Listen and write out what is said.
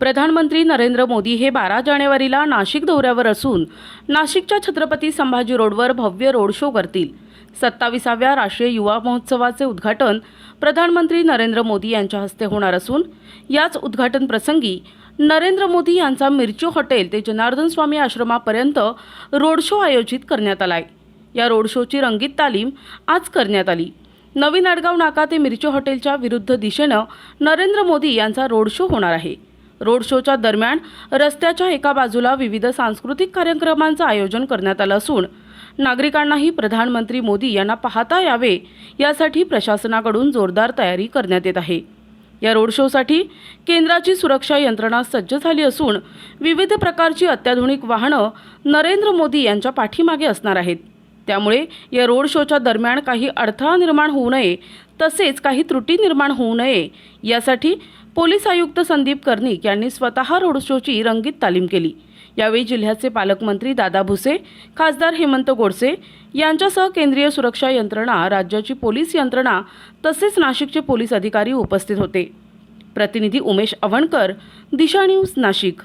प्रधानमंत्री नरेंद्र मोदी हे बारा जानेवारीला नाशिक दौऱ्यावर असून नाशिकच्या छत्रपती संभाजी रोडवर भव्य रोड शो करतील. सत्ताविसाव्या राष्ट्रीय युवा महोत्सवाचे उद्घाटन प्रधानमंत्री नरेंद्र मोदी यांच्या हस्ते होणार असून याच उद्घाटन प्रसंगी नरेंद्र मोदी यांचा मिरची हॉटेल ते जनार्दन स्वामी आश्रमापर्यंत रोड शो आयोजित करण्यात आलाय. या रोड शोची रंगीत तालीम आज करण्यात आली. नवीन आडगाव नाका ते मिरची हॉटेलच्या विरुद्ध दिशेनं नरेंद्र मोदी यांचा रोड शो होणार आहे. रोड शोच्या दरम्यान रस्त्याच्या एका बाजूला विविध सांस्कृतिक कार्यक्रमांचं आयोजन करण्यात आलं असून नागरिकांनाही प्रधानमंत्री मोदी यांना पाहता यावे यासाठी प्रशासनाकडून जोरदार तयारी करण्यात येत आहे. या रोड शोसाठी केंद्राची सुरक्षा यंत्रणा सज्ज झाली असून विविध प्रकारची अत्याधुनिक वाहनं नरेंद्र मोदी यांच्या पाठीमागे असणार आहेत. त्यामुळे या रोड शोच्या दरम्यान काही अडथळा निर्माण होऊ नये तसेच काही त्रुटी निर्माण होऊ नये यासाठी पोलीस आयुक्त संदीप कर्णिक यांनी स्वतः रोड शोची रंगीत तालीम केली. यावेळी जिल्ह्याचे पालकमंत्री दादा भुसे खासदार हेमंत गोडसे यांच्यासह केंद्रीय सुरक्षा यंत्रणा राज्याची पोलीस यंत्रणा तसेच नाशिकचे पोलीस अधिकारी उपस्थित होते. प्रतिनिधी उमेश अवणकर दिशा न्यूज नाशिक.